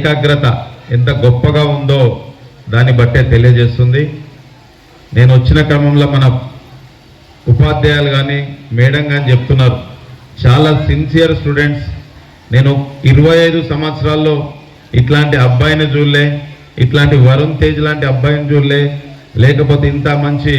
ఏకాగ్రత ఎంత గొప్పగా ఉందో దాన్ని బట్టే తెలియజేస్తుంది. నేను వచ్చిన క్రమంలో మన ఉపాధ్యాయులు కానీ మేడం కానీ చెప్తున్నారు. చాలా సిన్సియర్ స్టూడెంట్స్ నేను ఇరవై ఐదు సంవత్సరాల్లో ఇట్లాంటి అబ్బాయిని చూడలే ఇట్లాంటి వరుణ్ తేజ్ లాంటి అబ్బాయిని చూడలే లేకపోతే ఇంత మంచి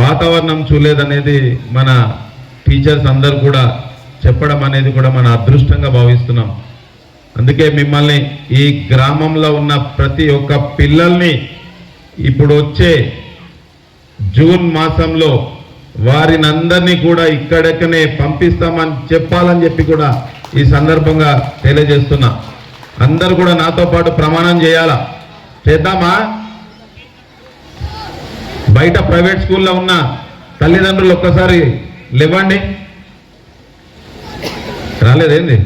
వాతావరణం చూడలేదనేది మన టీచర్స్ అందరు కూడా చెప్పడం అనేది కూడా మన అదృష్టంగా భావిస్తున్నాం. అందుకే మిమ్మల్ని ఈ గ్రామంలో ఉన్న ప్రతి ఒక్క పిల్లల్ని ఇప్పుడు వచ్చే జూన్ మాసంలో వారిని అందరినీ కూడా ఇక్కడెక్కనే పంపిస్తామని చెప్పాలని చెప్పి కూడా ఈ సందర్భంగా తెలియజేస్తున్నా. అందరు కూడా నాతో పాటు ప్రమాణం చేయాలా? చేద్దామా? బయట ప్రైవేట్ స్కూల్లో ఉన్న తల్లిదండ్రులు ఒక్కసారి లేవండి. రాలేదేంది?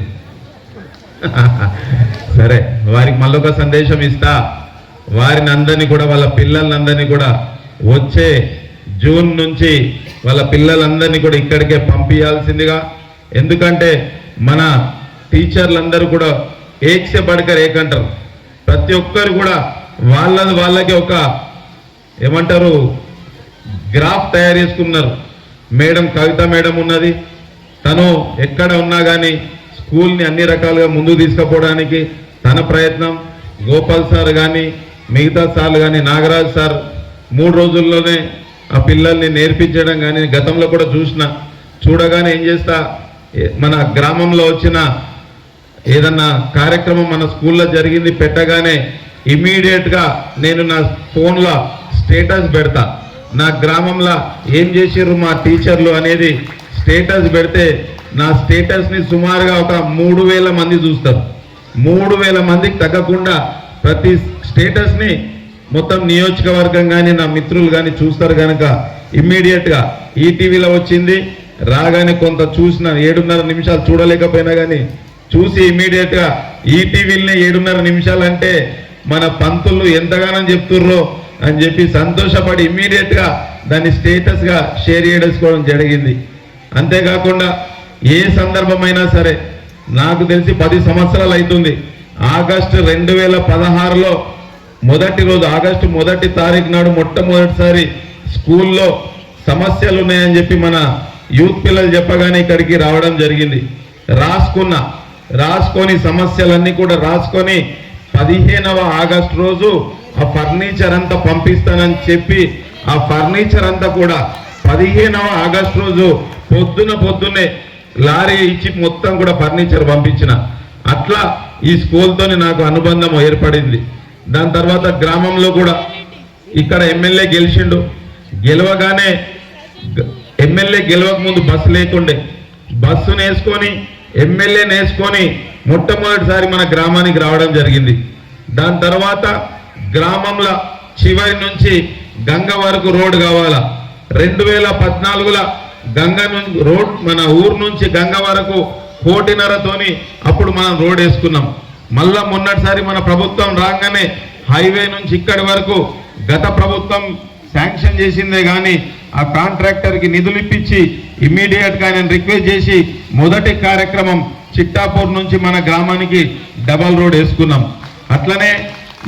సరే వారికి మళ్ళొక సందేశం ఇస్తా. వారిని అందరినీ కూడా వాళ్ళ పిల్లలందరినీ కూడా వచ్చే జూన్ నుంచి వాళ్ళ పిల్లలందరినీ కూడా ఇక్కడికే పంపించాల్సిందిగా ఎందుకంటే మన టీచర్లందరూ కూడా ఏక్సే పడకర్ ఏకంటారు ప్రతి ఒక్కరు కూడా వాళ్ళది వాళ్ళకి ఒక ఏమంటారు గ్రాఫ్ తయారు చేసుకున్నారు. మేడం కవిత మేడం ఉన్నది. తను ఎక్కడ ఉన్నా కానీ స్కూల్ని అన్ని రకాలుగా ముందుకు తీసుకుపోవడానికి తన ప్రయత్నం. గోపాల్ సార్ కానీ మిగతా సార్లు కానీ నాగరాజ్ సార్ మూడు రోజుల్లోనే ఆ పిల్లల్ని నేర్పించడం కానీ గతంలో కూడా చూసిన. చూడగానే ఏం చేస్తా మన గ్రామంలో వచ్చిన ఏదన్నా కార్యక్రమం మన స్కూల్లో జరిగింది పెట్టగానే ఇమీడియట్గా నేను నా ఫోన్లో స్టేటస్ పెడతా. నా గ్రామంలో ఏం చేసారు మా టీచర్లు అనేది స్టేటస్ పెడితే నా స్టేటస్ని సుమారుగా ఒక మూడు వేల మంది చూస్తారు. మూడు వేల మందికి తగ్గకుండా ప్రతి స్టేటస్ని మొత్తం నియోజకవర్గం కానీ నా మిత్రులు కానీ చూస్తారు కనుక ఇమ్మీడియట్గా ఈటీవీలో వచ్చింది రాగానే కొంత చూసిన ఏడున్నర నిమిషాలు చూడలేకపోయినా కానీ చూసి ఇమ్మీడియట్గా ఈటీవీలనే ఏడున్నర నిమిషాలు అంటే మన పంతులు ఎంతగానో చెప్తుర్రో అని చెప్పి సంతోషపడి ఇమ్మీడియట్గా దాన్ని స్టేటస్గా షేర్ చేసుకోవడం జరిగింది. అంతేకాకుండా ఏ సందర్భమైనా సరే నాకు తెలిసి పది సంవత్సరాలు అవుతుంది ఆగస్టు రెండు వేల పదహారులో మొదటి రోజు ఆగస్టు మొదటి తారీఖు నాడు మొట్టమొదటిసారి స్కూల్లో సమస్యలు ఉన్నాయని చెప్పి మన యూత్ పిల్లలు చెప్పగానే ఇక్కడికి రావడం జరిగింది. రాసుకున్న రాసుకొని సమస్యలన్నీ కూడా రాసుకొని పదిహేనవ ఆగస్టు రోజు ఆ ఫర్నిచర్ అంతా పంపిస్తానని చెప్పి ఆ ఫర్నిచర్ అంతా కూడా పదిహేనవ ఆగస్టు రోజు పొద్దున పొద్దున్నే లారీ ఇచ్చి మొత్తం కూడా ఫర్నిచర్ పంపించిన. అట్లా ఈ స్కూల్తోని నాకు అనుబంధం ఏర్పడింది. దాని తర్వాత గ్రామంలో కూడా ఇక్కడ ఎమ్మెల్యే గెలిచిండు. గెలవగానే ఎమ్మెల్యే గెలవక ముందు బస్సు లేకుండే. బస్సు వేసుకొని ఎమ్మెల్యే వేసుకొని మొట్టమొదటిసారి మన గ్రామానికి రావడం జరిగింది. దాని తర్వాత గ్రామంలో చివరి నుంచి గంగ వరకు రోడ్డు కావాలా. రెండు వేల పద్నాలుగులో గంగ నుంచి రోడ్ మన ఊరు నుంచి గంగ వరకు కోటిన్నరతోని అప్పుడు మనం రోడ్ వేసుకున్నాం. మళ్ళా మొన్నటిసారి మన ప్రభుత్వం రాగానే హైవే నుంచి ఇక్కడి వరకు గత ప్రభుత్వం శాంక్షన్ చేసిందే కానీ ఆ కాంట్రాక్టర్కి నిధులు ఇప్పించి ఇమ్మీడియట్గా నేను రిక్వెస్ట్ చేసి మొదటి కార్యక్రమం చిట్టాపూర్ నుంచి మన గ్రామానికి డబల్ రోడ్ వేసుకున్నాం. అట్లనే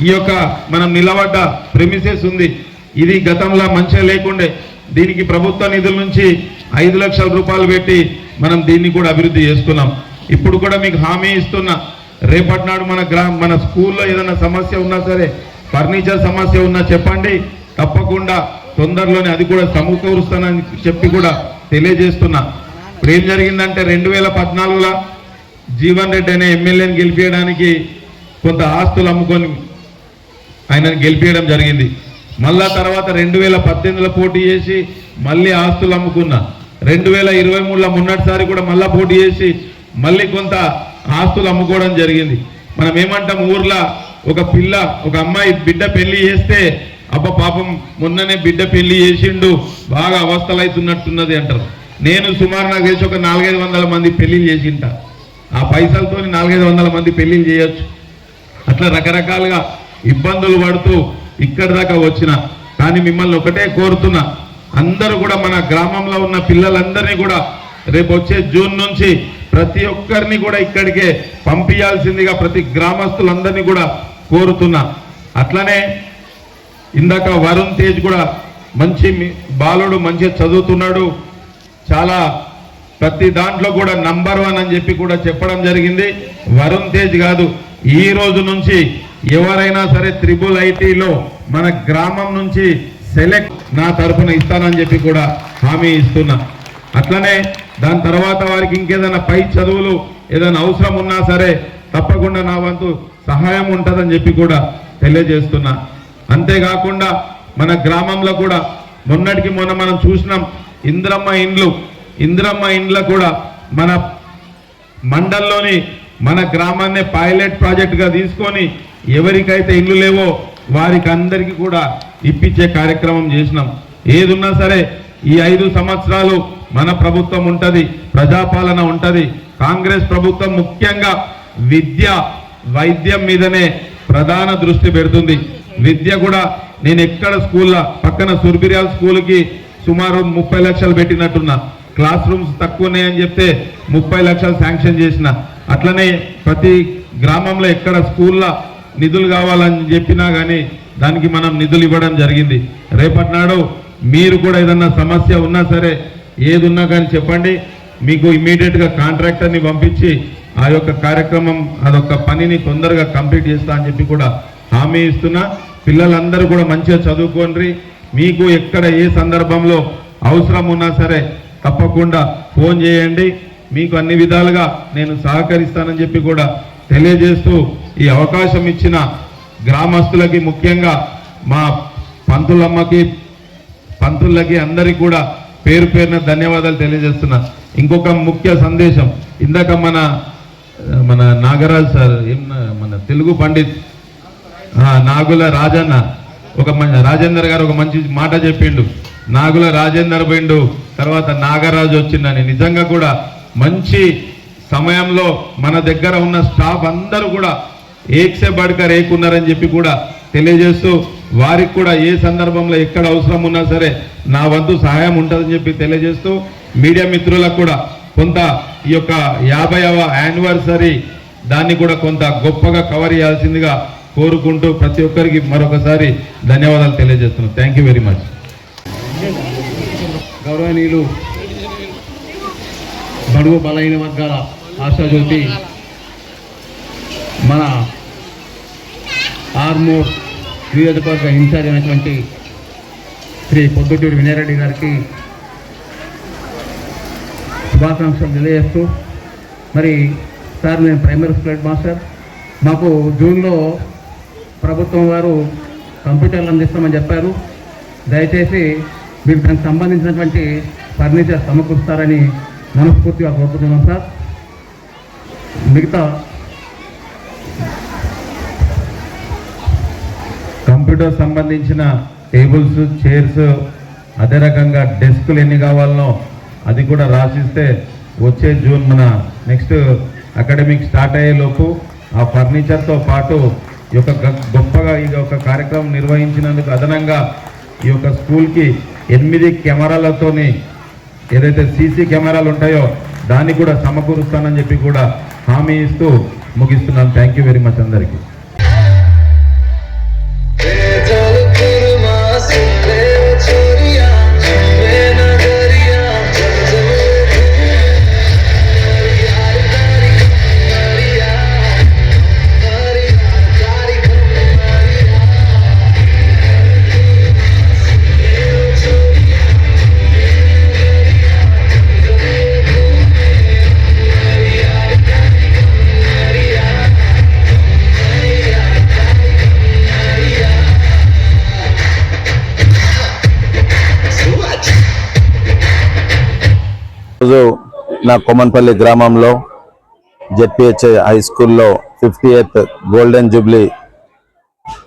ఈ యొక్క మనం నిలబడ్డ ప్రెమిసెస్ ఉంది. ఇది గతంలో మంచిగా లేకుండే దీనికి ప్రభుత్వ నిధుల నుంచి ఐదు లక్షల రూపాయలు పెట్టి మనం దీన్ని కూడా అభివృద్ధి చేసుకున్నాం. ఇప్పుడు కూడా మీకు హామీ ఇస్తున్నా రేపటి నాడు మన గ్రా మన స్కూల్లో ఏదైనా సమస్య ఉన్నా సరే ఫర్నిచర్ సమస్య ఉన్నా చెప్పండి. తప్పకుండా తొందరలోనే అది కూడా సమకూరుస్తానని చెప్పి కూడా తెలియజేస్తున్నా. ఇప్పుడు ఏం జరిగిందంటే రెండు వేల పద్నాలుగులో జీవన్ రెడ్డి అనే ఎమ్మెల్యేని గెలిపించడానికి కొంత ఆస్తులు అమ్ముకొని ఆయనను గెలిపించడం జరిగింది. మళ్ళా తర్వాత రెండు వేల పద్దెనిమిదిలో పోటీ చేసి మళ్ళీ ఆస్తులు అమ్ముకున్నా. రెండు వేల ఇరవై మూడులో మొన్నటిసారి కూడా మళ్ళా పోటీ చేసి మళ్ళీ కొంత ఆస్తులు అమ్ముకోవడం జరిగింది. మనం ఏమంటాం? ఊర్లో ఒక పిల్ల ఒక అమ్మాయి బిడ్డ పెళ్ళి చేస్తే అబ్బ పాపం మొన్ననే బిడ్డ పెళ్ళి చేసిండు బాగా అవస్థలైతున్నట్టున్నది అంటారు. నేను సుమారు నాకు తెలిసి ఒక నాలుగైదు వందల మంది పెళ్ళిలు చేసింట. ఆ పైసలతో నాలుగైదు వందల మంది పెళ్ళిలు చేయొచ్చు. అట్లా రకరకాలుగా ఇబ్బందులు పడుతూ ఇక్కడి దాకా వచ్చిన. కానీ మిమ్మల్ని ఒకటే కోరుతున్నా అందరూ కూడా మన గ్రామంలో ఉన్న పిల్లలందరినీ కూడా రేపు వచ్చే జూన్ నుంచి ప్రతి ఒక్కరిని కూడా ఇక్కడికే పంపించాల్సిందిగా ప్రతి గ్రామస్తులందరినీ కూడా కోరుతున్నా. అట్లనే ఇందాక వరుణ్ తేజ్ కూడా మంచి బాలుడు మంచిగా చదువుతున్నాడు. చాలా ప్రతి దాంట్లో కూడా నంబర్ వన్ అని చెప్పి కూడా చెప్పడం జరిగింది. వరుణ్ తేజ్ కాదు ఈ రోజు నుంచి ఎవరైనా సరే త్రిబుల్ ఐటీలో మన గ్రామం నుంచి సెలెక్ట్ నా తరఫున ఇస్తానని చెప్పి కూడా హామీ ఇస్తున్నా. అట్లనే దాని తర్వాత వారికి ఇంకేదైనా పై చదువులు ఏదైనా అవసరం ఉన్నా సరే తప్పకుండా నా వంతు సహాయం ఉంటుందని చెప్పి కూడా తెలియజేస్తున్నా. అంతేకాకుండా మన గ్రామంలో కూడా మొన్నటికి మొన్న మనం చూసినాం ఇంద్రమ్మ ఇండ్లు. ఇంద్రమ్మ ఇండ్ల కూడా మన మండల్లోని మన గ్రామాన్ని పైలట్ ప్రాజెక్టుగా తీసుకొని ఎవరికైతే ఇల్లు లేవో వారికి అందరికీ కూడా ఇప్పించే కార్యక్రమం చేసినాం. ఏదున్నా సరే ఈ ఐదు సంవత్సరాలు మన ప్రభుత్వం ఉంటుంది ప్రజాపాలన ఉంటుంది. కాంగ్రెస్ ప్రభుత్వం ముఖ్యంగా విద్య వైద్యం మీదనే ప్రధాన దృష్టి పెడుతుంది. విద్య కూడా నేను ఎక్కడ స్కూల్లో పక్కన సుర్బిరియాల్ స్కూల్కి సుమారు ముప్పై లక్షలు పెట్టినట్టున్నా. క్లాస్ రూమ్స్ తక్కువ ఉన్నాయని చెప్తే ముప్పై లక్షలు శాంక్షన్ చేసిన. అట్లనే ప్రతి గ్రామంలో ఎక్కడ స్కూల్లో నిధులు కావాలని చెప్పినా కానీ దానికి మనం నిధులు ఇవ్వడం జరిగింది. రేపటి నాడు మీరు కూడా ఏదన్నా సమస్య ఉన్నా సరే ఏది ఉన్నా కానీ చెప్పండి. మీకు ఇమీడియట్గా కాంట్రాక్టర్ని పంపించి ఆ యొక్క కార్యక్రమం అదొక పనిని తొందరగా కంప్లీట్ చేస్తా అని చెప్పి కూడా హామీ ఇస్తున్నా. పిల్లలందరూ కూడా మంచిగా చదువుకోండి. మీకు ఎక్కడ ఏ సందర్భంలో అవసరం ఉన్నా సరే తప్పకుండా ఫోన్ చేయండి. మీకు అన్ని విధాలుగా నేను సహకరిస్తానని చెప్పి కూడా తెలియజేస్తూ ఈ అవకాశం ఇచ్చిన గ్రామస్తులకి ముఖ్యంగా మా పంతులమ్మకి పంతులకి అందరికీ కూడా పేరు పేరున ధన్యవాదాలు తెలియజేస్తున్నా. ఇంకొక ముఖ్య సందేశం ఇందాక మన మన నాగరాజ్ సార్ ఏం మన తెలుగు పండిత్ నాగుల రాజన్న ఒక మ- రాజేందర్ గారు ఒక మంచి మాట చెప్పిండు. నాగుల రాజేందర్ పోయిండు తర్వాత నాగరాజు వచ్చిందని నిజంగా కూడా మంచి సమయంలో మన దగ్గర ఉన్న స్టాఫ్ అందరూ కూడా ఏక్సే బడ్కర్ ఏకున్నారని చెప్పి కూడా తెలియజేస్తూ వారికి కూడా ఏ సందర్భంలో ఎక్కడ అవసరం ఉన్నా సరే నా వంతు సహాయం ఉంటుందని చెప్పి తెలియజేస్తూ మీడియా మిత్రులకు కూడా కొంత ఈ యొక్క యాభైవ యానివర్సరీ దాన్ని కూడా కొంత గొప్పగా కవర్ చేయాల్సిందిగా కోరుకుంటూ ప్రతి ఒక్కరికి మరొకసారి ధన్యవాదాలు తెలియజేస్తున్నాను థ్యాంక్ యూ వెరీ మచ్ గౌరవనీయులు బడుగు బలైన వర్గాల ఆశాజ్యోతి మన ఆర్మూర్ నియోజకవర్గ ఇన్ఛార్జ్ అయినటువంటి శ్రీ పొద్దుటూరి వినయరెడ్డి గారికి శుభాకాంక్షలు తెలియజేస్తూ మరి సార్ నేను ప్రైమరీ స్కూల్ హెడ్ మాస్టర్. మాకు జూన్లో ప్రభుత్వం వారు కంప్యూటర్లు అందిస్తామని చెప్పారు. దయచేసి మీరు దానికి సంబంధించినటువంటి ఫర్నిచర్ సమకూరుస్తారని మనస్ఫూర్తిగా కోరుకుంటున్నాం సార్. మిగతా కంప్యూటర్ సంబంధించిన టేబుల్స్ చైర్స్ అదే రకంగా డెస్క్లు ఎన్ని కావాలనో అది కూడా రాసిస్తే వచ్చే జూన్ మన నెక్స్ట్ అకాడమిక్ స్టార్ట్ అయ్యేలోపు ఆ ఫర్నిచర్తో పాటు ఈ యొక్క గొప్పగా ఇది ఒక కార్యక్రమం నిర్వహించినందుకు అదనంగా ఈ యొక్క స్కూల్కి ఎనిమిది కెమెరాలతోని ఏదైతే సీసీ కెమెరాలు ఉంటాయో దాన్ని కూడా సమకూరుస్తానని చెప్పి కూడా హామీ ఇస్తూ ముగిస్తున్నాను. థ్యాంక్ యూ వెరీ మచ్ అందరికీ. ఈరోజు నా కొమ్మన్పల్లి గ్రామంలో జెడ్పిహెచ్ హై స్కూల్లో fifty eighth golden jubilee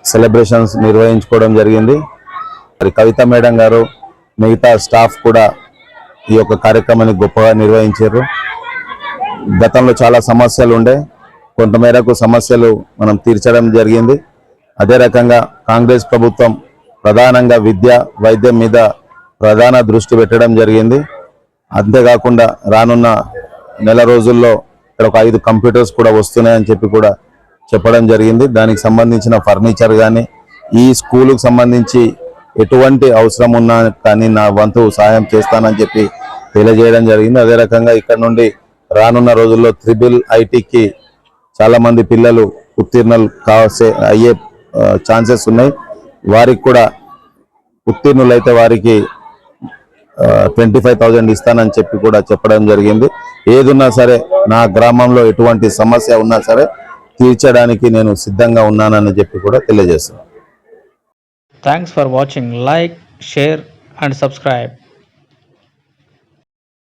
celebrations నిర్వహించుకోవడం జరిగింది. మరి కవిత మేడం గారు మిగతా స్టాఫ్ కూడా ఈ యొక్క కార్యక్రమాన్ని గొప్పగా నిర్వహించారు. గతంలో చాలా సమస్యలు ఉండే కొంతమేరకు సమస్యలు మనం తీర్చడం జరిగింది. అదే రకంగా కాంగ్రెస్ ప్రభుత్వం ప్రధానంగా విద్య వైద్యం మీద ప్రధాన దృష్టి పెట్టడం జరిగింది. అంతేకాకుండా రానున్న నెల రోజుల్లో ఇక్కడ ఒక ఐదు కంప్యూటర్స్ కూడా వస్తున్నాయని చెప్పి కూడా చెప్పడం జరిగింది. దానికి సంబంధించిన ఫర్నిచర్ కానీ ఈ స్కూలుకు సంబంధించి ఎటువంటి అవసరం ఉన్నా కానీ నా వంతు సహాయం చేస్తానని చెప్పి తెలియజేయడం జరిగింది. అదే రకంగా ఇక్కడ నుండి రానున్న రోజుల్లో త్రిబుల్ ఐటీకి చాలా మంది పిల్లలు ఉత్తీర్ణులు కావసే అయ్యే ఛాన్సెస్ ఉన్నాయి. వారికి కూడా ఉత్తీర్ణులైతే వారికి ట్వంటీ ఫైవ్ థౌజండ్ ఇస్తానని చెప్పి కూడా చెప్పడం జరిగింది. ఏదున్నా సరే నా గ్రామంలో ఎటువంటి సమస్య ఉన్నా సరే తీర్చడానికి నేను సిద్ధంగా ఉన్నానని చెప్పి కూడా తెలియజేస్తున్నాను. Thanks for watching like share and subscribe